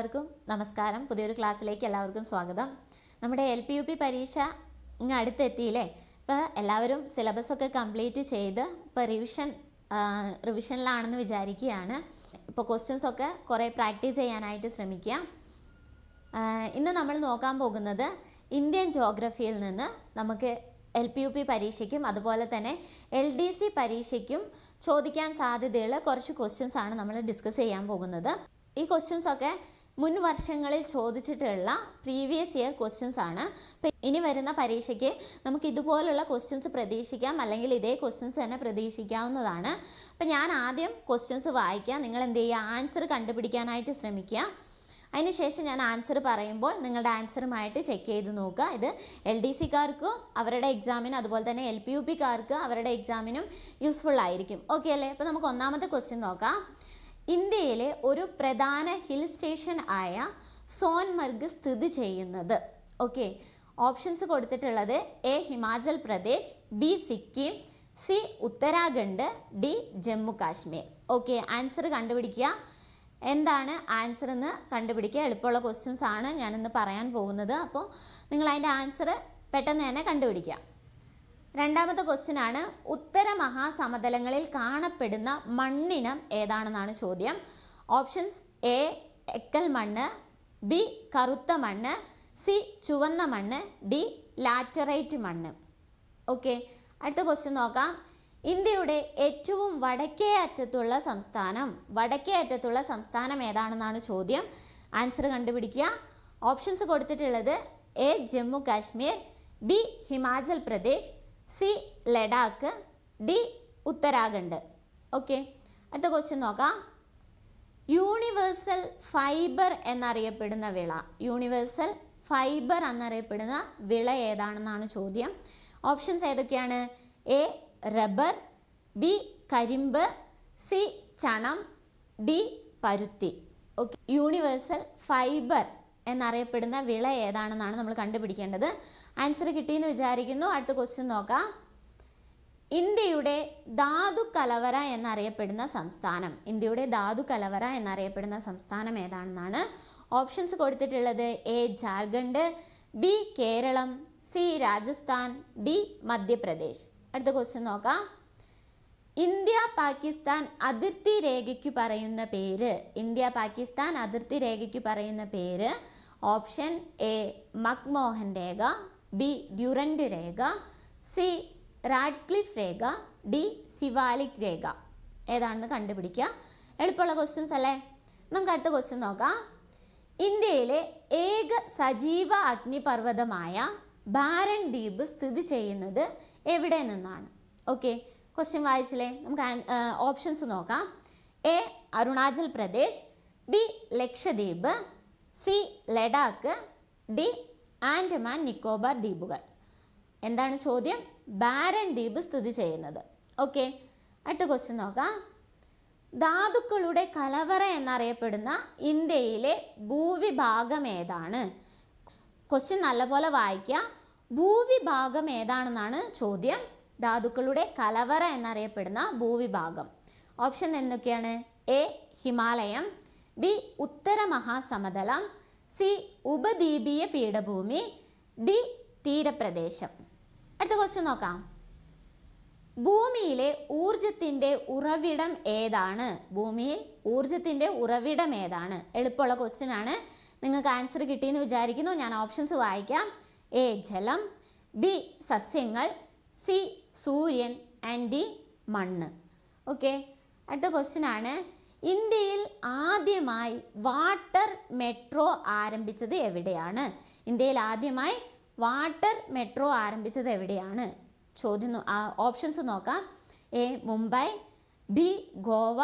എല്ലാവർക്കും നമസ്കാരം. പുതിയൊരു ക്ലാസ്സിലേക്ക് എല്ലാവർക്കും സ്വാഗതം. നമ്മുടെ എൽ പി യു പി പരീക്ഷ ഇങ്ങ് അടുത്തെത്തിയില്ലേ? ഇപ്പോൾ എല്ലാവരും സിലബസ് ഒക്കെ കംപ്ലീറ്റ് ചെയ്ത് ഇപ്പോൾ റിവിഷൻ റിവിഷനിലാണെന്ന് വിചാരിക്കുകയാണ്. ഇപ്പോൾ ക്വസ്റ്റ്യൻസ് ഒക്കെ കുറേ പ്രാക്ടീസ് ചെയ്യാനായിട്ട് ശ്രമിക്കുക. ഇന്ന് നമ്മൾ നോക്കാൻ പോകുന്നത് ഇന്ത്യൻ ജോഗ്രഫിയിൽ നിന്ന് നമുക്ക് എൽ പി യു പി പരീക്ഷയ്ക്കും അതുപോലെ തന്നെ എൽ ഡി സി പരീക്ഷയ്ക്കും ചോദിക്കാൻ സാധ്യതയുള്ള കുറച്ച് ക്വസ്റ്റ്യൻസ് ആണ് നമ്മൾ ഡിസ്കസ് ചെയ്യാൻ പോകുന്നത്. ഈ ക്വസ്റ്റ്യൻസ് ഒക്കെ മുൻ വർഷങ്ങളിൽ ചോദിച്ചിട്ടുള്ള പ്രീവിയസ് ഇയർ ക്വസ്റ്റ്യൻസ് ആണ്. ഇനി വരുന്ന പരീക്ഷയ്ക്ക് നമുക്ക് ഇതുപോലുള്ള ക്വസ്റ്റ്യൻസ് പ്രതീക്ഷിക്കാം. അല്ലെങ്കിൽ ഇതേ ക്വസ്റ്റ്യൻസ് തന്നെ പ്രതീക്ഷിക്കാവുന്നതാണ്. അപ്പം ഞാൻ ആദ്യം ക്വസ്റ്റ്യൻസ് വായിക്കാം. നിങ്ങൾ എന്ത് ചെയ്യുക? ആൻസർ കണ്ടുപിടിക്കാനായിട്ട് ശ്രമിക്കുക. അതിനുശേഷം ഞാൻ ആൻസർ പറയുമ്പോൾ നിങ്ങളുടെ ആൻസറുമായിട്ട് ചെക്ക് ചെയ്ത് നോക്കുക. ഇത് എൽ ഡി സിക്കാർക്കും അവരുടെ എക്സാമിനും അതുപോലെ തന്നെ എൽ പി യു പിക്കാർക്ക് അവരുടെ എക്സാമിനും യൂസ്ഫുൾ ആയിരിക്കും. ഓക്കെ അല്ലേ? അപ്പോൾ നമുക്ക് ഒന്നാമത്തെ ക്വസ്റ്റ്യൻ നോക്കാം. ഇന്ത്യയിലെ ഒരു പ്രധാന ഹിൽ സ്റ്റേഷൻ ആയ സോൻമർഗ് സ്ഥിതി ചെയ്യുന്നത്. ഓക്കെ. ഓപ്ഷൻസ് കൊടുത്തിട്ടുള്ളത് A Himachal Pradesh B Sikkim C Uttarakhand D Jammu Kashmir. Okay. Answer കണ്ടുപിടിക്കുക. എന്താണ് ആൻസർ എന്ന് കണ്ടുപിടിക്കുക. എളുപ്പമുള്ള ക്വസ്റ്റ്യൻസ് ആണ് ഞാനിന്ന് പറയാൻ പോകുന്നത്. അപ്പോൾ നിങ്ങൾ അതിന്റെ ആൻസർ പെട്ടെന്ന് തന്നെ കണ്ടുപിടിക്കുക. രണ്ടാമത്തെ ക്വസ്റ്റ്യൻ ആണ് ഉത്തര മഹാസമതലങ്ങളിൽ കാണപ്പെടുന്ന മണ്ണിനം ഏതാണെന്നാണ് ചോദ്യം. ഓപ്ഷൻസ് എ എക്കൽ മണ്ണ് ബി കറുത്ത മണ്ണ് സി ചുവന്ന മണ്ണ് ഡി ലാറ്ററൈറ്റ് മണ്ണ്. ഓക്കെ അടുത്ത ക്വസ്റ്റ്യൻ നോക്കാം. ഇന്ത്യയുടെ ഏറ്റവും വടക്കേ അറ്റത്തുള്ള സംസ്ഥാനം വടക്കേ അറ്റത്തുള്ള സംസ്ഥാനം ഏതാണെന്നാണ് ചോദ്യം. ആൻസർ കണ്ടുപിടിക്കുക. ഓപ്ഷൻസ് കൊടുത്തിട്ടുള്ളത് A Jammu Kashmir B Himachal Pradesh C Ladakh D Uttarakhand. Okay അടുത്ത ക്വസ്റ്റ്യൻ നോക്കാം. യൂണിവേഴ്സൽ ഫൈബർ എന്നറിയപ്പെടുന്ന വിള. യൂണിവേഴ്സൽ ഫൈബർ എന്നറിയപ്പെടുന്ന വിള ഏതാണെന്നാണ് ചോദ്യം. ഓപ്ഷൻസ് ഏതൊക്കെയാണ്? എ റബ്ബർ ബി കരിമ്പ് സി ചണം ഡി പരുത്തി. ഓക്കെ യൂണിവേഴ്സൽ ഫൈബർ എന്നറിയപ്പെടുന്ന വിള ഏതാണെന്നാണ് നമ്മൾ കണ്ടുപിടിക്കേണ്ടത്. ആൻസർ കിട്ടിയെന്ന് വിചാരിക്കുന്നു. അടുത്ത ക്വസ്റ്റ്യൻ നോക്കാം. ഇന്ത്യയുടെ ധാതു കലവറ എന്നറിയപ്പെടുന്ന സംസ്ഥാനം. ഇന്ത്യയുടെ ധാതു കലവറ എന്നറിയപ്പെടുന്ന സംസ്ഥാനം ഏതാണെന്നാണ് ഓപ്ഷൻസ് കൊടുത്തിട്ടുള്ളത്. A Jharkhand B Keralam C Rajasthan D Madhya Pradesh. അടുത്ത ക്വസ്റ്റ്യൻ നോക്കാം. ഇന്ത്യ പാകിസ്ഥാൻ അതിർത്തി രേഖയ്ക്ക് പറയുന്ന പേര്. ഇന്ത്യ പാകിസ്ഥാൻ അതിർത്തി രേഖയ്ക്ക് പറയുന്ന പേര്. ഓപ്ഷൻ എ മക്മോഹൻ രേഖ. ബി ഡ്യൂറൻഡ് രേഖ സി റാഡ്ക്ലിഫ് രേഖ ഡി സിവാലിക് രേഖ. ഏതാണെന്ന് കണ്ടുപിടിക്കുക. എളുപ്പമുള്ള ക്വസ്റ്റ്യൻസ് അല്ലേ? നമുക്ക് അടുത്ത ക്വസ്റ്റ്യൻ നോക്കാം. ഇന്ത്യയിലെ ഏക സജീവ അഗ്നിപർവതമായ ബാരൻ ദ്വീപ് സ്ഥിതി ചെയ്യുന്നത് എവിടെ നിന്നാണ്? ഓക്കെ ക്വസ്റ്റ്യൻ വായിച്ചില്ലേ? നമുക്ക് ഓപ്ഷൻസ് നോക്കാം. A Arunachal Pradesh B Lakshadweep C Ladakh D Andaman Nicobar ദ്വീപുകൾ. എന്താണ് ചോദ്യം? ബാരൻ ദ്വീപ് സ്ഥിതി ചെയ്യുന്നത്. ഓക്കെ അടുത്ത ക്വസ്റ്റ്യൻ നോക്കാം. ധാതുക്കളുടെ കലവറ എന്നറിയപ്പെടുന്ന ഇന്ത്യയിലെ ഭൂവിഭാഗം ഏതാണ്? ക്വസ്റ്റ്യൻ നല്ലപോലെ വായിക്കാം ഭൂവിഭാഗം ഏതാണെന്നാണ് ചോദ്യം. ധാതുക്കളുടെ കലവറ എന്നറിയപ്പെടുന്ന ഭൂവിഭാഗം. ഓപ്ഷൻ എന്തൊക്കെയാണ്? എ ഹിമാലയം. ബി ഉത്തര മഹാസമതലം സി ഉപദ്വീപീയ പീഠഭൂമി ഡി തീരപ്രദേശം. അടുത്ത ക്വസ്റ്റ്യൻ നോക്കാം. ഭൂമിയിലെ ഊർജത്തിന്റെ ഉറവിടം ഏതാണ്? ഭൂമിയിൽ ഊർജത്തിന്റെ ഉറവിടം ഏതാണ്? എളുപ്പമുള്ള ക്വസ്റ്റ്യൻ ആണ്. നിങ്ങൾക്ക് ആൻസർ കിട്ടിയെന്ന് വിചാരിക്കുന്നു. ഞാൻ ഓപ്ഷൻസ് വായിക്കാം. എ ജലം ബി സസ്യങ്ങൾ സി സൂര്യൻ ആൻഡ് ഡി മണ്ണ്. ഓക്കെ അടുത്ത ക്വസ്റ്റ്യൻ ആണ്. ഇന്ത്യയിൽ ആദ്യമായി വാട്ടർ മെട്രോ ആരംഭിച്ചത് എവിടെയാണ്? ഇന്ത്യയിൽ ആദ്യമായി വാട്ടർ മെട്രോ ആരംഭിച്ചത് എവിടെയാണ്? ചോദ്യം ഓപ്ഷൻസ് നോക്കാം. A Mumbai B Goa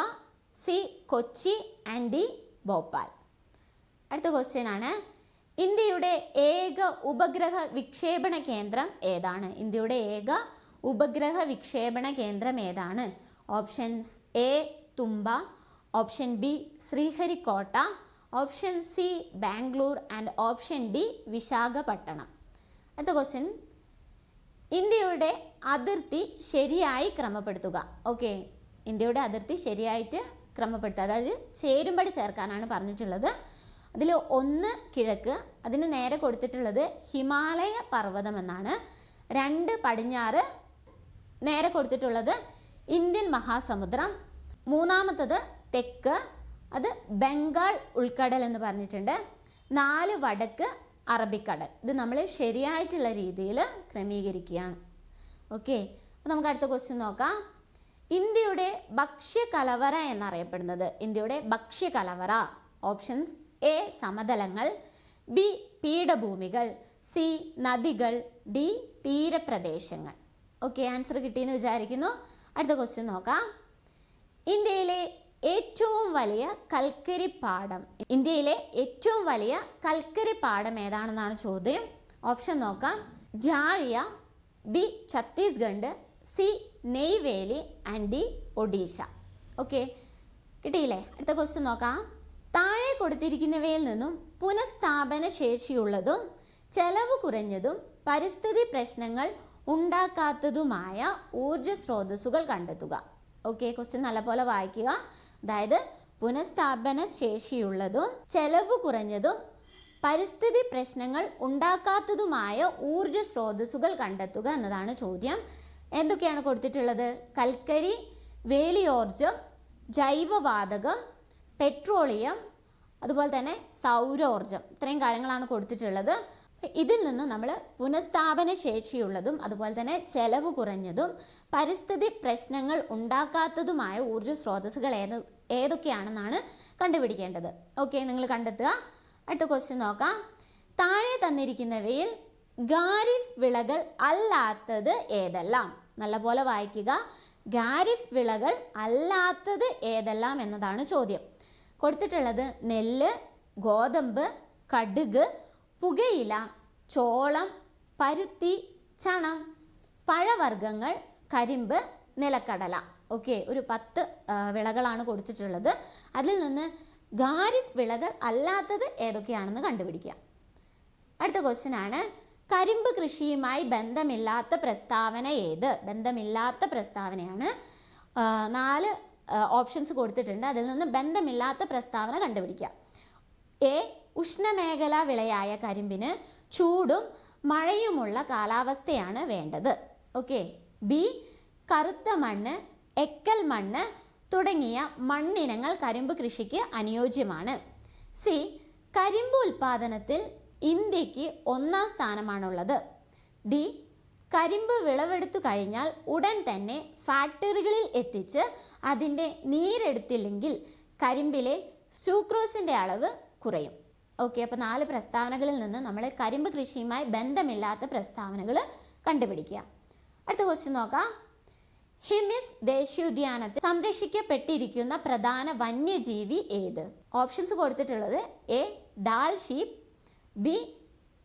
C Kochi and D Bhopal. അടുത്ത ക്വസ്റ്റ്യൻ ആണ്. ഇന്ത്യയുടെ ഏക ഉപഗ്രഹ വിക്ഷേപണ കേന്ദ്രം ഏതാണ്? ഇന്ത്യയുടെ ഏക ഉപഗ്രഹ വിക്ഷേപണ കേന്ദ്രം ഏതാണ്? Options A Thumba option B Sriharikota option C Bangalore and option D Visakhapatnam. അടുത്ത ക്വസ്റ്റ്യൻ ഇന്ത്യയുടെ അതിർത്തി ശരിയായി ക്രമപ്പെടുത്തുക. ഓക്കെ ഇന്ത്യയുടെ അതിർത്തി ശരിയായിട്ട് ക്രമപ്പെടുത്തുക. അതായത് ചേരുമ്പടി ചേർക്കാനാണ് പറഞ്ഞിട്ടുള്ളത്. അതിൽ ഒന്ന് കിഴക്ക് അതിന് നേരെ കൊടുത്തിട്ടുള്ളത് ഹിമാലയ പർവതം എന്നാണ്. രണ്ട് പടിഞ്ഞാറ് നേരെ കൊടുത്തിട്ടുള്ളത് ഇന്ത്യൻ മഹാസമുദ്രം. മൂന്നാമത്തത് തെക്ക് അത് ബംഗാൾ ഉൾക്കടൽ എന്ന് പറഞ്ഞിട്ടുണ്ട്. നാല് വടക്ക് അറബിക്കടൽ. ഇത് നമ്മൾ ശരിയായിട്ടുള്ള രീതിയിൽ ക്രമീകരിക്കുകയാണ്. ഓക്കെ അപ്പോൾ നമുക്ക് അടുത്ത ക്വസ്റ്റ്യൻ നോക്കാം. ഇന്ത്യയുടെ ഭക്ഷ്യ കലവറ എന്നറിയപ്പെടുന്നത് ഇന്ത്യയുടെ ഭക്ഷ്യ കലവറ ഓപ്ഷൻസ് എ സമതലങ്ങൾ ബി പീഠഭൂമികൾ സി നദികൾ ഡി തീരപ്രദേശങ്ങൾ. ഓക്കെ ആൻസർ കിട്ടിയെന്ന് വിചാരിക്കുന്നു. അടുത്ത ക്വസ്റ്റ്യൻ നോക്കാം. ഇന്ത്യയിലെ ഏറ്റവും വലിയ കൽക്കരി പാടം ഇന്ത്യയിലെ ഏറ്റവും വലിയ കൽക്കരി പാടം ഏതാണെന്നാണ് ചോദ്യം? ഓപ്ഷൻ നോക്കാം. Jharia B Chhattisgarh C Neyveli and D Odisha. Okay കിട്ടിയില്ലേ? അടുത്ത ക്വസ്റ്റ്യൻ നോക്കാം. താഴെ കൊടുത്തിരിക്കുന്നവയിൽ നിന്നും പുനഃസ്ഥാപന ശേഷിയുള്ളതും ചെലവ് കുറഞ്ഞതും പരിസ്ഥിതി പ്രശ്നങ്ങൾ ഉണ്ടാക്കാത്തതുമായ ഊർജ സ്രോതസ്സുകൾ കണ്ടെത്തുക. ഓക്കെ ക്വസ്റ്റ്യൻ നല്ലപോലെ വായിക്കുക. അതായത് പുനഃസ്ഥാപന ശേഷിയുള്ളതും ചെലവ് കുറഞ്ഞതും പരിസ്ഥിതി പ്രശ്നങ്ങൾ ഉണ്ടാക്കാത്തതുമായ ഊർജ സ്രോതസ്സുകൾ കണ്ടെത്തുക എന്നതാണ് ചോദ്യം. എന്തൊക്കെയാണ് കൊടുത്തിട്ടുള്ളത്? കൽക്കരി വേലിയോർജം ജൈവവാതകം പെട്രോളിയം അതുപോലെ തന്നെ സൗരോർജം ഇത്രയും കാര്യങ്ങളാണ് കൊടുത്തിട്ടുള്ളത്. ഇതിൽ നിന്ന് നമ്മൾ പുനഃസ്ഥാപന ശേഷിയുള്ളതും അതുപോലെ തന്നെ ചെലവ് കുറഞ്ഞതും പരിസ്ഥിതി പ്രശ്നങ്ങൾ ഉണ്ടാക്കാത്തതുമായ ഊർജ സ്രോതസ്സുകൾ ഏത് ഏതൊക്കെയാണെന്നാണ് കണ്ടുപിടിക്കേണ്ടത്. ഓക്കെ നിങ്ങൾ കണ്ടെത്തുക. അടുത്ത ക്വസ്റ്റ്യൻ നോക്കാം. താഴെ തന്നിരിക്കുന്നവയിൽ ഖാരിഫ് വിളകൾ അല്ലാത്തത് ഏതെല്ലാം? നല്ലപോലെ വായിക്കുക. ഖാരിഫ് വിളകൾ അല്ലാത്തത് ഏതെല്ലാം എന്നതാണ് ചോദ്യം. കൊടുത്തിട്ടുള്ളത് നെല്ല് ഗോതമ്പ് കടുക് പുകയില ചോളം പരുത്തി ചണം പഴവർഗങ്ങൾ കരിമ്പ് നിലക്കടല. ഓക്കെ ഒരു പത്ത് വിളകളാണ് കൊടുത്തിട്ടുള്ളത്. അതിൽ നിന്ന് ഖാരിഫ് വിളകൾ അല്ലാത്തത് ഏതൊക്കെയാണെന്ന് കണ്ടുപിടിക്കുക. അടുത്ത ക്വസ്റ്റ്യൻ ആണ്. കരിമ്പ് കൃഷിയുമായി ബന്ധമില്ലാത്ത പ്രസ്താവന ഏത്? ബന്ധമില്ലാത്ത പ്രസ്താവനയാണ്. നാല് ഓപ്ഷൻസ് കൊടുത്തിട്ടുണ്ട്. അതിൽ നിന്ന് ബന്ധമില്ലാത്ത പ്രസ്താവന കണ്ടുപിടിക്കുക. എ ഉഷ്ണമേഖലാ വിളയായ കരിമ്പിന് ചൂടും മഴയുമുള്ള കാലാവസ്ഥയാണ് വേണ്ടത്. ഓക്കെ ബി കറുത്ത മണ്ണ് എക്കൽ മണ്ണ് തുടങ്ങിയ മണ്ണിനങ്ങൾ കരിമ്പ് കൃഷിക്ക് അനുയോജ്യമാണ്. സി കരിമ്പ് ഉൽപാദനത്തിൽ ഇന്ത്യയ്ക്ക് ഒന്നാം സ്ഥാനമാണുള്ളത്. ഡി കരിമ്പ് വിളവെടുത്തു കഴിഞ്ഞാൽ ഉടൻ തന്നെ ഫാക്ടറികളിൽ എത്തിച്ച് അതിന്റെ നീരെടുത്തില്ലെങ്കിൽ കരിമ്പിലെ സൂക്രോസിന്റെ അളവ് കുറയും. ഓക്കെ അപ്പോൾ നാല് പ്രസ്താവനകളിൽ നിന്ന് നമ്മൾ കരിമ്പ് കൃഷിയുമായി ബന്ധമില്ലാത്ത പ്രസ്താവനകൾ കണ്ടുപിടിക്കുക. അടുത്ത ക്വസ്റ്റ്യൻ നോക്കാം. ഹിമിസ് ദേശീയോദ്യാനത്തിൽ സംരക്ഷിക്കപ്പെട്ടിരിക്കുന്ന പ്രധാന വന്യജീവി ഏത്? ഓപ്ഷൻസ് കൊടുത്തിട്ടുള്ളത് A Dall sheep B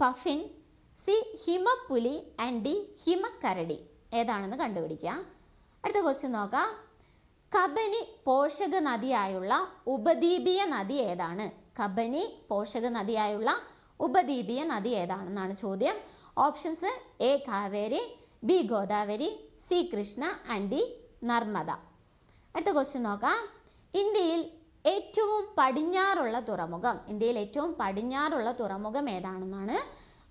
puffin C ഹിമപ്പുലി and D ഹിമക്കരടി. ഏതാണെന്ന് കണ്ടുപിടിക്കുക. അടുത്ത ക്വസ്റ്റ്യൻ നോക്കാം. കബനി പോഷക നദിയായുള്ള ഉപദ്വീപീയ നദി ഏതാണ്? കബനി പോഷക നദിയായുള്ള ഉപദ്വീപീയ നദി ഏതാണെന്നാണ് ചോദ്യം. Options A Kaveri B Godavari C Krishna and D Narmada. അടുത്ത ക്വസ്റ്റ്യൻ നോക്കാം. ഇന്ത്യയിൽ ഏറ്റവും പടിഞ്ഞാറുള്ള തുറമുഖം ഇന്ത്യയിൽ ഏറ്റവും പടിഞ്ഞാറുള്ള തുറമുഖം ഏതാണെന്നാണ്?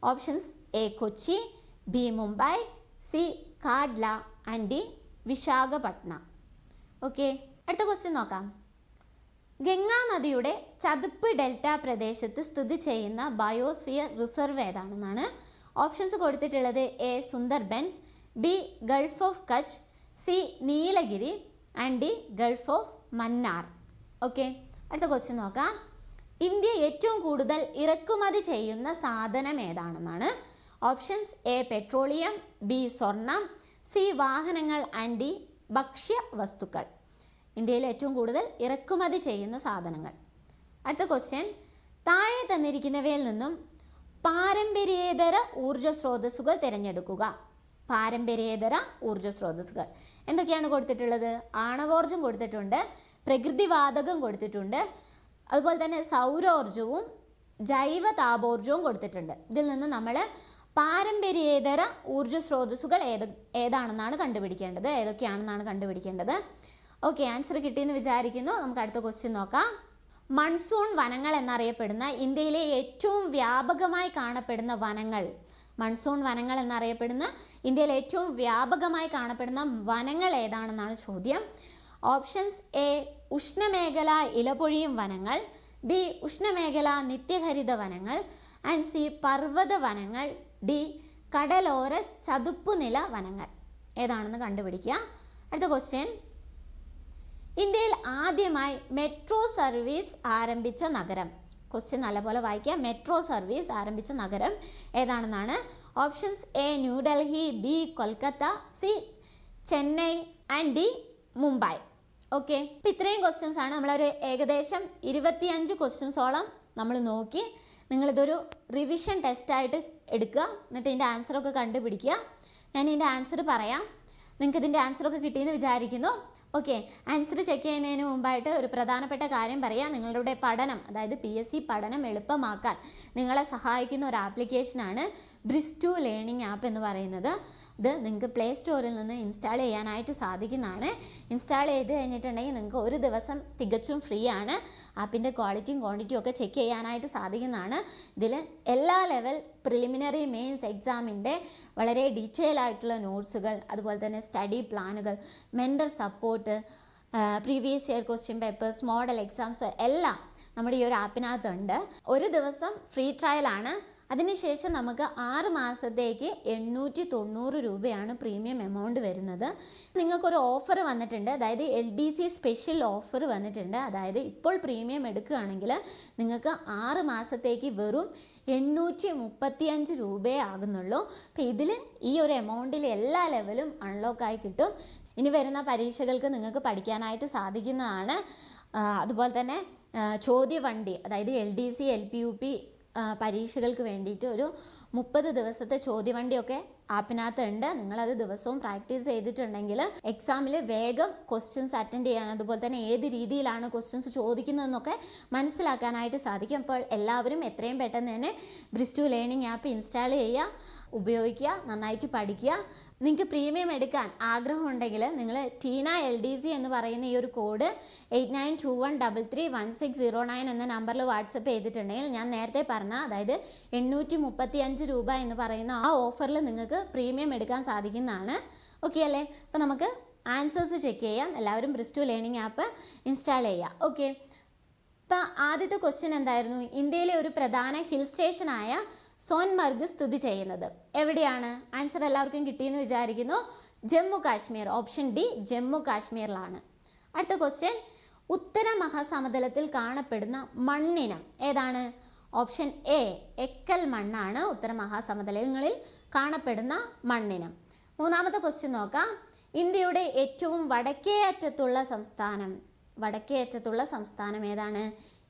Options A Kochi B Mumbai C Kandla and D Visakhapatnam okay അടുത്ത ക്വസ്റ്റ്യൻ നോക്കാം. ഗംഗാ നദിയുടെ ചതുപ്പ് ഡെൽറ്റ പ്രദേശത്ത് സ്ഥിതി ചെയ്യുന്ന ബയോസ്ഫിയർ റിസർവ് ഏതാണെന്നാണ് ഓപ്ഷൻസ് കൊടുത്തിട്ടുള്ളത് A Sundarbans B gulf of Kutch C Nilgiri and D gulf of Mannar. Okay അടുത്ത ക്വസ്റ്റ്യൻ നോക്കാം. ഇന്ത്യ ഏറ്റവും കൂടുതൽ ഇറക്കുമതി ചെയ്യുന്ന സാധനം ഏതാണെന്നാണ് ഓപ്ഷൻസ് എ പെട്രോളിയം ബി സ്വർണം സി വാഹനങ്ങൾ ആൻഡ് ഡി ഭക്ഷ്യ വസ്തുക്കൾ. ഇന്ത്യയിൽ ഏറ്റവും കൂടുതൽ ഇറക്കുമതി ചെയ്യുന്ന സാധനങ്ങൾ. അടുത്ത ക്വസ്റ്റ്യൻ താഴെ തന്നിരിക്കുന്നവയിൽ നിന്നും പാരമ്പര്യേതര ഊർജ സ്രോതസ്സുകൾ തിരഞ്ഞെടുക്കുക. പാരമ്പര്യേതര ഊർജ സ്രോതസ്സുകൾ. എന്തൊക്കെയാണ് കൊടുത്തിട്ടുള്ളത്? ആണവോർജം കൊടുത്തിട്ടുണ്ട് പ്രകൃതിവാതകം കൊടുത്തിട്ടുണ്ട് അതുപോലെ തന്നെ സൗരോർജവും ജൈവ താപോർജവും കൊടുത്തിട്ടുണ്ട്. ഇതിൽ നിന്ന് നമ്മൾ പാരമ്പര്യേതര ഊർജ സ്രോതസ്സുകൾ ഏത് ഏതാണെന്നാണ് കണ്ടുപിടിക്കേണ്ടത്? ഏതൊക്കെയാണെന്നാണ് കണ്ടുപിടിക്കേണ്ടത്? ഓക്കെ ആൻസർ കിട്ടിയെന്ന് വിചാരിക്കുന്നു. നമുക്ക് അടുത്ത ക്വസ്റ്റ്യൻ നോക്കാം. മൺസൂൺ വനങ്ങൾ എന്നറിയപ്പെടുന്ന ഇന്ത്യയിലെ ഏറ്റവും വ്യാപകമായി കാണപ്പെടുന്ന വനങ്ങൾ. മൺസൂൺ വനങ്ങൾ എന്നറിയപ്പെടുന്ന ഇന്ത്യയിലെ ഏറ്റവും വ്യാപകമായി കാണപ്പെടുന്ന വനങ്ങൾ ഏതാണെന്നാണ് ചോദ്യം. ഓപ്ഷൻസ് എ ഉഷ്ണമേഖല ഇലപൊഴിയും വനങ്ങൾ. ബി ഉഷ്ണമേഖല നിത്യഹരിത വനങ്ങൾ. ആൻഡ് സി പർവത വനങ്ങൾ. ഡി കടലോര ചതുപ്പുനില വനങ്ങൾ. ഏതാണെന്ന് കണ്ടുപിടിക്കുക. അടുത്ത ക്വസ്റ്റ്യൻ ഇന്ത്യയിൽ ആദ്യമായി മെട്രോ സർവീസ് ആരംഭിച്ച നഗരം. ക്വസ്റ്റ്യൻ നല്ലപോലെ വായിക്കുക മെട്രോ സർവീസ് ആരംഭിച്ച നഗരം ഏതാണെന്നാണ്? Options A New Delhi B Kolkata C Chennai and D Mumbai. Okay ഇപ്പം ഇത്രയും ക്വസ്റ്റ്യൻസ് ആണ്. നമ്മളൊരു ഏകദേശം ഇരുപത്തിയഞ്ച് ക്വസ്റ്റ്യൻസോളം നമ്മൾ നോക്കി. നിങ്ങളിതൊരു റിവിഷൻ ടെസ്റ്റായിട്ട് എടുക്കുക. എന്നിട്ട് ഇതിന്റെ ആൻസറൊക്കെ കണ്ടുപിടിക്കുക. ഞാൻ ഇതിന്റെ ആൻസർ പറയാം. നിങ്ങൾക്ക് ഇതിന്റെ ആൻസറൊക്കെ കിട്ടിയെന്ന് വിചാരിക്കുന്നു. ഓക്കെ ആൻസർ ചെക്ക് ചെയ്യുന്നതിന് മുമ്പായിട്ട് ഒരു പ്രധാനപ്പെട്ട കാര്യം പറയാം. നിങ്ങളുടെ പഠനം അതായത് പി എസ് സി പഠനം എളുപ്പമാക്കാൻ നിങ്ങളെ സഹായിക്കുന്ന ഒരു ആപ്ലിക്കേഷനാണ് ബ്രിസ്റ്റു ലേണിംഗ് ആപ്പ് എന്ന് പറയുന്നത് ഇത് നിങ്ങൾക്ക് പ്ലേ സ്റ്റോറിൽ നിന്ന് ഇൻസ്റ്റാൾ ചെയ്യാനായിട്ട് സാധിക്കുന്നതാണ്. ഇൻസ്റ്റാൾ ചെയ്ത് കഴിഞ്ഞിട്ടുണ്ടെങ്കിൽ നിങ്ങൾക്ക് ഒരു ദിവസം തികച്ചും ഫ്രീ ആണ്. ആപ്പിന്റെ ക്വാളിറ്റിയും ക്വാണ്ടിറ്റിയും ഒക്കെ ചെക്ക് ചെയ്യാനായിട്ട് സാധിക്കുന്നതാണ്. ഇതിൽ എല്ലാ ലെവൽ പ്രിലിമിനറി മെയിൻസ് എക്സാമിന്റെ വളരെ ഡീറ്റെയിൽ ആയിട്ടുള്ള നോട്ട്സുകൾ അതുപോലെ തന്നെ സ്റ്റഡി പ്ലാനുകൾ mentor support previous year question papers model exams എല്ലാം നമ്മുടെ ഈ ഒരു ആപ്പിനകത്തുണ്ട് ഒരു ദിവസം ഫ്രീ ട്രയലാണ് അതിനുശേഷം നമുക്ക് ആറ് മാസത്തേക്ക് എണ്ണൂറ്റി തൊണ്ണൂറ് രൂപയാണ് പ്രീമിയം എമൗണ്ട് വരുന്നത്. നിങ്ങൾക്കൊരു ഓഫർ വന്നിട്ടുണ്ട്. അതായത് L D C special offer വന്നിട്ടുണ്ട്. അതായത് ഇപ്പോൾ പ്രീമിയം എടുക്കുകയാണെങ്കിൽ നിങ്ങൾക്ക് ആറ് മാസത്തേക്ക് വെറും എണ്ണൂറ്റി മുപ്പത്തിയഞ്ച് രൂപയേ ആകുന്നുള്ളൂ. അപ്പോൾ ഇതിൽ ഈ ഒരു എമൗണ്ടിൽ എല്ലാ ലെവലും അൺലോക്കായി കിട്ടും. ഇനി വരുന്ന പരീക്ഷകൾക്ക് നിങ്ങൾക്ക് പഠിക്കാനായിട്ട് സാധിക്കുന്നതാണ്. അതുപോലെ തന്നെ ചോദ്യവണ്ടി അതായത് L D C L P U P പരീക്ഷകൾക്ക് വേണ്ടിയിട്ട് ഒരു മുപ്പത് ദിവസത്തെ ചോദ്യവണ്ടിയൊക്കെ ആപ്പിനകത്ത് ഉണ്ട് നിങ്ങളത് ദിവസവും പ്രാക്ടീസ് ചെയ്തിട്ടുണ്ടെങ്കിൽ എക്സാമിൽ വേഗം ക്വസ്റ്റ്യൻസ് അറ്റൻഡ് ചെയ്യാൻ അതുപോലെ തന്നെ ഏത് രീതിയിലാണ് ക്വസ്റ്റ്യൻസ് ചോദിക്കുന്നതെന്നൊക്കെ മനസ്സിലാക്കാനായിട്ട് സാധിക്കും. അപ്പോൾ എല്ലാവരും എത്രയും പെട്ടെന്ന് തന്നെ ബ്രിസ്റ്റു ലേണിംഗ് ആപ്പ് ഇൻസ്റ്റാൾ ചെയ്യുക. ഉപയോഗിക്കുക നന്നായിട്ട് പഠിക്കുക. നിങ്ങൾക്ക് പ്രീമിയം എടുക്കാൻ ആഗ്രഹം ആഗ്രഹമുണ്ടെങ്കിൽ നിങ്ങൾ ടീന എൽ ഡി സി എന്ന് പറയുന്ന ഈ ഒരു code eight nine two one double three one six zero nine എന്ന നമ്പറിൽ വാട്സപ്പ് ചെയ്തിട്ടുണ്ടെങ്കിൽ ഞാൻ നേരത്തെ പറഞ്ഞ അതായത് എണ്ണൂറ്റി മുപ്പത്തി അഞ്ച് രൂപ എന്ന് പറയുന്ന ആ ഓഫറിൽ നിങ്ങൾക്ക് പ്രീമിയം എടുക്കാൻ സാധിക്കുന്നതാണ്. ഓക്കെ അല്ലേ? അപ്പോൾ നമുക്ക് ആൻസേഴ്സ് ചെക്ക് ചെയ്യാം. എല്ലാവരും ബ്രിസ്റ്റു ലേണിംഗ് ആപ്പ് ഇൻസ്റ്റാൾ ചെയ്യാം. ഓക്കെ ഇപ്പം ആദ്യത്തെ ക്വസ്റ്റ്യൻ എന്തായിരുന്നു? ഇന്ത്യയിലെ ഒരു പ്രധാന ഹിൽ സ്റ്റേഷനായ സോൻമർഗ് സ്ഥിതി ചെയ്യുന്നത്. എവിടെയാണ്? ആൻസർ എല്ലാവർക്കും കിട്ടിയെന്ന് വിചാരിക്കുന്നു. ജമ്മു കാശ്മീർ ഓപ്ഷൻ ഡി ജമ്മു കാശ്മീരിലാണ്. അടുത്ത ക്വസ്റ്റ്യൻ ഉത്തര മഹാസമതലത്തിൽ കാണപ്പെടുന്ന മണ്ണിനം ഏതാണ്? ഓപ്ഷൻ എ എക്കൽ മണ്ണാണ് ഉത്തര മഹാസമതലങ്ങളിൽ കാണപ്പെടുന്ന മണ്ണിനം. മൂന്നാമത്തെ ക്വസ്റ്റ്യൻ നോക്കാം. ഇന്ത്യയുടെ ഏറ്റവും വടക്കേ അറ്റത്തുള്ള സംസ്ഥാനം വടക്കേ അറ്റത്തുള്ള സംസ്ഥാനം ഏതാണ്?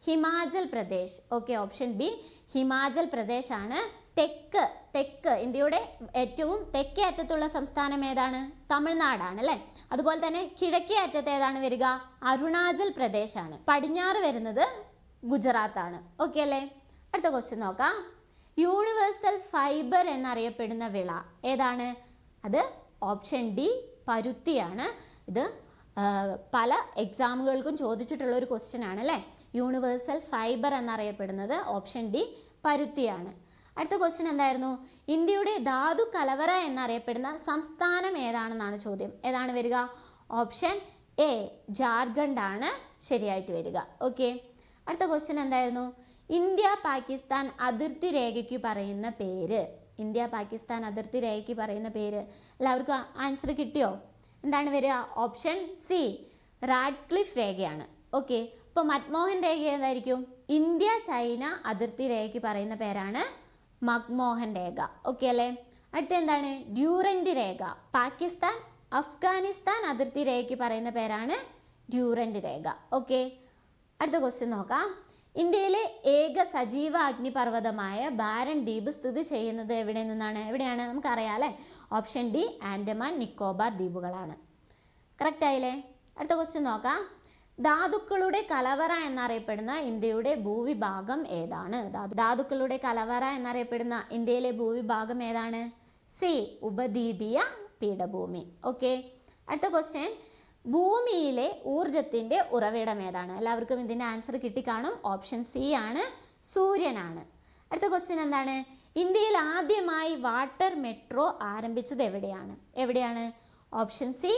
Himachal Pradesh. Okay option B Himachal Pradesh ആണ് തെക്ക്. തെക്ക് ഇന്ത്യയുടെ ഏറ്റവും തെക്കേ അറ്റത്തുള്ള സംസ്ഥാനം ഏതാണ്? തമിഴ്നാടാണ് അല്ലേ? അതുപോലെ തന്നെ കിഴക്കേ അറ്റത്ത് ഏതാണ് വരിക? അരുണാചൽ ആണ് പടിഞ്ഞാറ് വരുന്നത് ഗുജറാത്ത് ആണ് ഓക്കെ അല്ലേ? അടുത്ത ക്വസ്റ്റ്യൻ നോക്കാം. യൂണിവേഴ്സൽ ഫൈബർ എന്നറിയപ്പെടുന്ന വിള ഏതാണ്? അത് ഓപ്ഷൻ ഡി പരുത്തിയാണ്. ഇത് പല എക്സാമുകൾക്കും ചോദിച്ചിട്ടുള്ള ഒരു ക്വസ്റ്റ്യൻ ആണ് അല്ലേ? യൂണിവേഴ്സൽ ഫൈബർ എന്നറിയപ്പെടുന്നത് ഓപ്ഷൻ ഡി പരുത്തിയാണ്. അടുത്ത ക്വസ്റ്റ്യൻ എന്തായിരുന്നു? ഇന്ത്യയുടെ ധാതു കലവറ എന്നറിയപ്പെടുന്ന സംസ്ഥാനം ഏതാണെന്നാണ് ചോദ്യം. ഏതാണ് വരിക? ഓപ്ഷൻ എ ജാർഖണ്ഡ് ആണ് ശരിയായിട്ട് വരിക. ഓക്കെ അടുത്ത ക്വസ്റ്റ്യൻ എന്തായിരുന്നു? ഇന്ത്യ പാകിസ്ഥാൻ അതിർത്തി രേഖയ്ക്ക് പറയുന്ന പേര്. ഇന്ത്യ പാകിസ്ഥാൻ അതിർത്തി രേഖയ്ക്ക് പറയുന്ന പേര്. എല്ലാവർക്കും ആൻസർ കിട്ടിയോ? എന്താണ് വരിക? ഓപ്ഷൻ സി റാഡ്ക്ലിഫ് രേഖയാണ്. ഓക്കെ ഇപ്പോൾ മൻമോഹൻ രേഖ ഏതായിരിക്കും? ഇന്ത്യ ചൈന അതിർത്തി രേഖയ്ക്ക് പറയുന്ന പേരാണ് മക്മോഹൻ രേഖ. ഓക്കെ അല്ലേ? അടുത്ത എന്താണ്? ഡ്യൂറന്റ് രേഖ. പാകിസ്ഥാൻ അഫ്ഗാനിസ്ഥാൻ അതിർത്തി രേഖയ്ക്ക് പറയുന്ന പേരാണ് ഡ്യൂറന്റ് രേഖ. ഓക്കെ അടുത്ത ക്വസ്റ്റ്യൻ നോക്കാം. ഇന്ത്യയിലെ ഏക സജീവ അഗ്നിപർവതമായ ബാരൻ ദ്വീപ് സ്ഥിതി ചെയ്യുന്നത് എവിടെ നിന്നാണ്? എവിടെയാണ്? നമുക്കറിയാം അല്ലേ? ഓപ്ഷൻ ഡി ആൻഡമാൻ നിക്കോബാർ ദ്വീപുകളാണ്. കറക്റ്റ് ആയില്ലേ? അടുത്ത ക്വസ്റ്റ്യൻ നോക്കാം. ധാതുക്കളുടെ കലവറ എന്നറിയപ്പെടുന്ന ഇന്ത്യയുടെ ഭൂവിഭാഗം ഏതാണ്? ധാതു- ധാതുക്കളുടെ കലവറ എന്നറിയപ്പെടുന്ന ഇന്ത്യയിലെ ഭൂവിഭാഗം ഏതാണ്? സി ഉപദ്വീപീയ പീഠഭൂമി. ഓക്കെ അടുത്ത ക്വസ്റ്റ്യൻ ഭൂമിയിലെ ഊർജത്തിന്റെ ഉറവിടം ഏതാണ് എല്ലാവർക്കും ഇതിന്റെ ആൻസർ കിട്ടിക്കാണും. ഓപ്ഷൻ സി ആണ് സൂര്യനാണ്. അടുത്ത ക്വസ്റ്റ്യൻ എന്താണ്? ഇന്ത്യയിൽ ആദ്യമായി വാട്ടർ മെട്രോ ആരംഭിച്ചത് എവിടെയാണ്? എവിടെയാണ്? Option C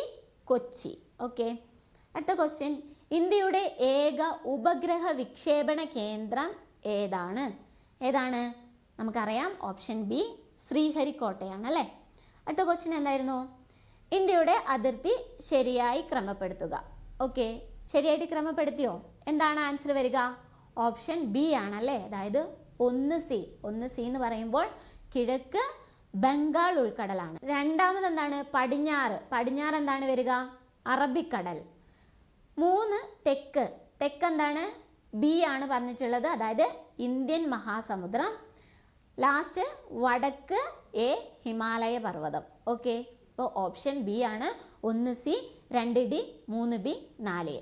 Kochi. ഓക്കെ അടുത്ത ക്വസ്റ്റ്യൻ ഇന്ത്യയുടെ ഏക ഉപഗ്രഹ വിക്ഷേപണ കേന്ദ്രം ഏതാണ്? ഏതാണ്? നമുക്കറിയാം ഓപ്ഷൻ ബി ശ്രീഹരിക്കോട്ടയാണ് അല്ലേ? അടുത്ത ക്വസ്റ്റ്യൻ എന്തായിരുന്നു? ഇന്ത്യയുടെ അതിർത്തി ശരിയായി ക്രമപ്പെടുത്തുക. ഓക്കെ ശരിയായിട്ട് ക്രമപ്പെടുത്തിയോ? എന്താണ് ആൻസർ വരിക? ഓപ്ഷൻ ബി ആണല്ലേ? അതായത് ഒന്ന് സി ഒന്ന് സി എന്ന് പറയുമ്പോൾ കിഴക്ക് ബംഗാൾ ഉൾക്കടലാണ്. രണ്ടാമത് എന്താണ്? പടിഞ്ഞാറ്. പടിഞ്ഞാറ് എന്താണ് വരിക? അറബിക്കടൽ. മൂന്ന് തെക്ക്. തെക്ക് എന്താണ്? ബി ആണ് പറഞ്ഞിട്ടുള്ളത്. അതായത് ഇന്ത്യൻ മഹാസമുദ്രം. ലാസ്റ്റ് വടക്ക് എ ഹിമാലയ പർവതം. ഓക്കെ അപ്പോൾ ഓപ്ഷൻ ബി ആണ്. ഒന്ന് സി രണ്ട് ഡി മൂന്ന് ബി നാല്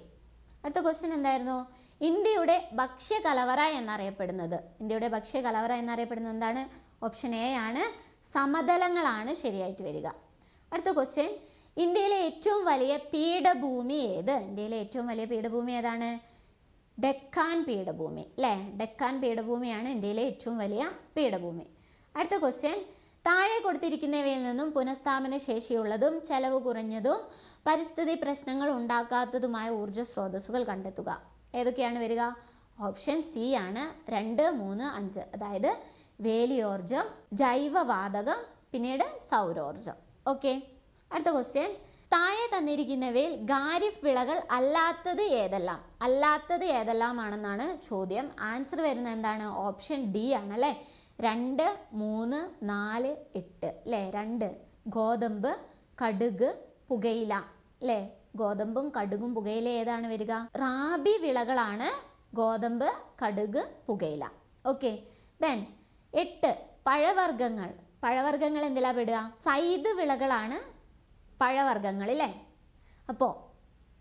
അടുത്ത ക്വസ്റ്റ്യൻ എന്തായിരുന്നു? ഇന്ത്യയുടെ ഭക്ഷ്യ ഭക്ഷ്യകലവറ എന്നറിയപ്പെടുന്നത്. ഇന്ത്യയുടെ ഭക്ഷ്യ ഭക്ഷ്യകലവറ എന്നറിയപ്പെടുന്നത് എന്താണ്? ഓപ്ഷൻ എ ആണ്. സമതലങ്ങളാണ് ശരിയായിട്ട് വരിക. അടുത്ത ക്വസ്റ്റ്യൻ ഇന്ത്യയിലെ ഏറ്റവും വലിയ പീഠഭൂമി ഏത്? ഇന്ത്യയിലെ ഏറ്റവും വലിയ പീഠഭൂമി ഏതാണ്? ഡെക്കാൻ പീഠഭൂമി അല്ലേ? ഡെക്കാൻ പീഠഭൂമിയാണ് ഇന്ത്യയിലെ ഏറ്റവും വലിയ പീഠഭൂമി. അടുത്ത ക്വസ്റ്റ്യൻ താഴെ കൊടുത്തിരിക്കുന്നവയിൽ നിന്നും പുനഃസ്ഥാപന ശേഷിയുള്ളതും ചെലവ് കുറഞ്ഞതും പരിസ്ഥിതി പ്രശ്നങ്ങൾ ഉണ്ടാക്കാത്തതുമായ ഊർജ സ്രോതസ്സുകൾ കണ്ടെത്തുക. ഏതൊക്കെയാണ് വരിക? ഓപ്ഷൻ സി ആണ് രണ്ട് മൂന്ന് അഞ്ച്. അതായത് വേലിയോർജം ജൈവവാതകം പിന്നീട് സൗരോർജം ഓക്കെ. അടുത്ത ക്വസ്റ്റ്യൻ. താഴെ തന്നിരിക്കുന്നവയിൽ ഖാരിഫ് വിളകൾ അല്ലാത്തത് ഏതെല്ലാം? അല്ലാത്തത് ഏതെല്ലാമാണെന്നാണ് ചോദ്യം. ആൻസർ വരുന്നത് എന്താണ്? ഓപ്ഷൻ ഡി ആണല്ലേ? രണ്ട് മൂന്ന് നാല് എട്ട് അല്ലേ രണ്ട്. ഗോതമ്പ് കടുക് പുകയില അല്ലേ ഗോതമ്പും കടുകും പുകയില ഏതാണ് വരിക? റാബി വിളകളാണ് ഗോതമ്പ് കടുക് പുകയില. ഓക്കെ. ദെൻ എട്ട് പഴവർഗങ്ങൾ. പഴവർഗങ്ങൾ എന്തിലാ പെടുക? സൈദ് വിളകളാണ് പഴവർഗങ്ങൾ അല്ലേ അപ്പോൾ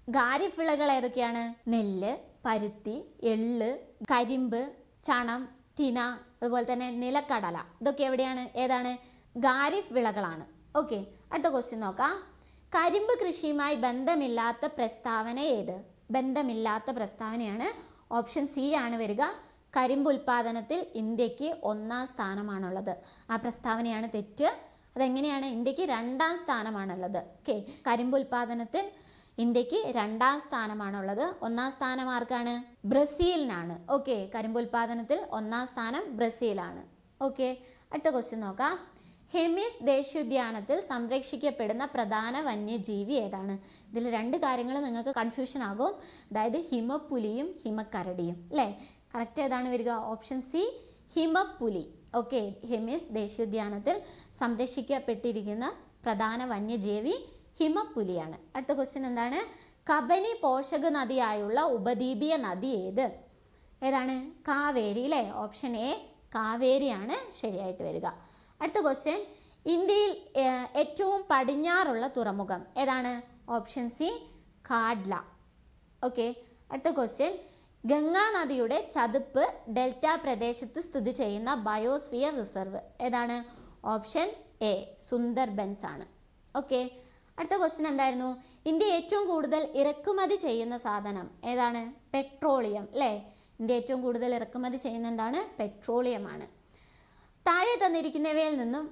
ഖാരിഫ് വിളകൾ ഏതൊക്കെയാണ്? നെല്ല് പരുത്തി എള്ള് കരിമ്പ് ചണം തിന അതുപോലെ തന്നെ നിലക്കടല. ഇതൊക്കെ എവിടെയാണ്? ഏതാണ്? ഖാരിഫ് വിളകളാണ്. ഓക്കെ അടുത്ത ക്വസ്റ്റ്യൻ നോക്കാം. കരിമ്പ് കൃഷിയുമായി ബന്ധമില്ലാത്ത പ്രസ്താവന ഏത്? ബന്ധമില്ലാത്ത പ്രസ്താവനയാണ് ഓപ്ഷൻ സി ആണ് വരിക. കരിമ്പ് ഉൽപാദനത്തിൽ ഇന്ത്യയ്ക്ക് ഒന്നാം സ്ഥാനമാണുള്ളത്. ആ പ്രസ്താവനയാണ് തെറ്റ്. അതെങ്ങനെയാണ്? ഇന്ത്യയ്ക്ക് രണ്ടാം സ്ഥാനമാണുള്ളത്. ഓക്കെ കരിമ്പ് ഉൽപാദനത്തിൽ ഇന്ത്യയ്ക്ക് രണ്ടാം സ്ഥാനമാണുള്ളത്. ഒന്നാം സ്ഥാനം ആർക്കാണ്? ബ്രസീലിനാണ്. ഓക്കെ കരിമ്പുൽപാദനത്തിൽ ഒന്നാം സ്ഥാനം ബ്രസീലാണ്. ഓക്കെ അടുത്ത ക്വസ്റ്റ്യൻ നോക്കാം. ഹെമിസ് ദേശീയോദ്യാനത്തിൽ സംരക്ഷിക്കപ്പെടുന്ന പ്രധാന വന്യജീവി ഏതാണ്? ഇതിൽ രണ്ട് കാര്യങ്ങൾ നിങ്ങൾക്ക് കൺഫ്യൂഷൻ ആകും. അതായത് ഹിമപ്പുലിയും ഹിമക്കരടിയും അല്ലേ? കറക്റ്റ് ഏതാണ് വരിക? ഓപ്ഷൻ സി ഹിമപ്പുലി. ഓക്കെ ഹെമിസ് ദേശീയോദ്യാനത്തിൽ സംരക്ഷിക്കപ്പെട്ടിരിക്കുന്ന പ്രധാന വന്യജീവി ഹിമപ്പുലിയാണ്. അടുത്ത ക്വസ്റ്റ്യൻ എന്താണ്? കബനി പോഷക നദിയായുള്ള ഉപദ്വീപീയ നദി ഏത്? ഏതാണ്? കാവേരി അല്ലേ ഓപ്ഷൻ എ കാവേരിയാണ്. ശരിയായിട്ട് വരിക. അടുത്ത ക്വസ്റ്റ്യൻ ഇന്ത്യയിൽ ഏറ്റവും പടിഞ്ഞാറുള്ള തുറമുഖം ഏതാണ്? Option C Kandla. ഓക്കെ അടുത്ത ക്വസ്റ്റ്യൻ ഗംഗാ നദിയുടെ ചതുപ്പ് ഡെൽറ്റ പ്രദേശത്ത് സ്ഥിതി ചെയ്യുന്ന ബയോസ്ഫിയർ റിസർവ് ഏതാണ്? ഓപ്ഷൻ എ സുന്ദർബൻസ് ആണ് ഓക്കെ അടുത്ത ക്വസ്റ്റ്യൻ എന്തായിരുന്നു? ഇന്ത്യ ഏറ്റവും കൂടുതൽ ഇറക്കുമതി ചെയ്യുന്ന സാധനം ഏതാണ്? പെട്രോളിയം അല്ലേ? ഇന്ത്യ ഏറ്റവും കൂടുതൽ ഇറക്കുമതി ചെയ്യുന്ന എന്താണ്? പെട്രോളിയമാണ്. താഴെ തന്നിരിക്കുന്നവയിൽ നിന്നും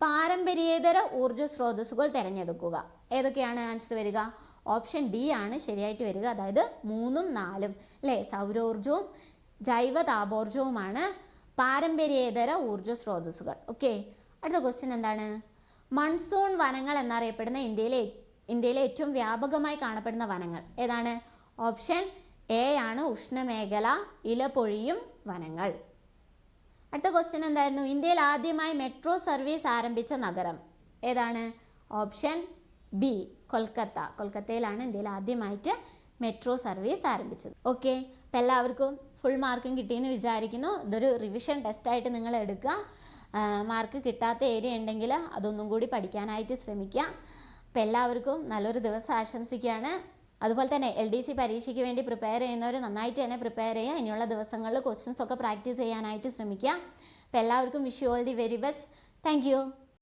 പാരമ്പര്യേതര ഊർജ സ്രോതസ്സുകൾ തിരഞ്ഞെടുക്കുക. ഏതൊക്കെയാണ് ആൻസർ വരിക? ഓപ്ഷൻ ഡി ആണ് ശരിയായിട്ട് വരിക. അതായത് മൂന്നും നാലും അല്ലേ? സൗരോർജവും ജൈവ താപോർജവുമാണ് പാരമ്പര്യേതര ഊർജ സ്രോതസ്സുകൾ. ഓക്കെ അടുത്ത ക്വസ്റ്റ്യൻ എന്താണ്? മൺസൂൺ വനങ്ങൾ എന്നറിയപ്പെടുന്ന ഇന്ത്യയിലെ ഇന്ത്യയിലെ ഏറ്റവും വ്യാപകമായി കാണപ്പെടുന്ന വനങ്ങൾ. ഏതാണ്? ഓപ്ഷൻ എ ആണ് ഉഷ്ണമേഖല ഇലപൊഴിയും വനങ്ങൾ. അടുത്ത ക്വസ്റ്റ്യൻ എന്തായിരുന്നു? ഇന്ത്യയിൽ ആദ്യമായി മെട്രോ സർവീസ് ആരംഭിച്ച നഗരം ഏതാണ്? Option B Kolkata. കൊൽക്കത്തയിലാണ് ഇന്ത്യയിൽ ആദ്യമായിട്ട് മെട്രോ സർവീസ് ആരംഭിച്ചത്. ഓക്കെ അപ്പം എല്ലാവർക്കും ഫുൾ മാർക്കും കിട്ടിയെന്ന് വിചാരിക്കുന്നു. ഇതൊരു റിവിഷൻ ടെസ്റ്റായിട്ട് നിങ്ങൾ എടുക്കുക. മാർക്ക് കിട്ടാത്ത ഏരിയ ഉണ്ടെങ്കിൽ അതൊന്നും കൂടി പഠിക്കാനായിട്ട് ശ്രമിക്കുക. അപ്പം എല്ലാവർക്കും നല്ലൊരു ദിവസം ആശംസിക്കുകയാണ്. അതുപോലെ തന്നെ എൽ ഡി സി പരീക്ഷയ്ക്ക് വേണ്ടി പ്രിപ്പയർ ചെയ്യുന്നവർ നന്നായിട്ട് തന്നെ പ്രിപ്പയർ ചെയ്യുക. ഇനിയുള്ള ദിവസങ്ങളിൽ ക്വസ്റ്റ്യൻസ് ഒക്കെ പ്രാക്ടീസ് ചെയ്യാനായിട്ട് ശ്രമിക്കുക. അപ്പം എല്ലാവർക്കും wish you all the very best thank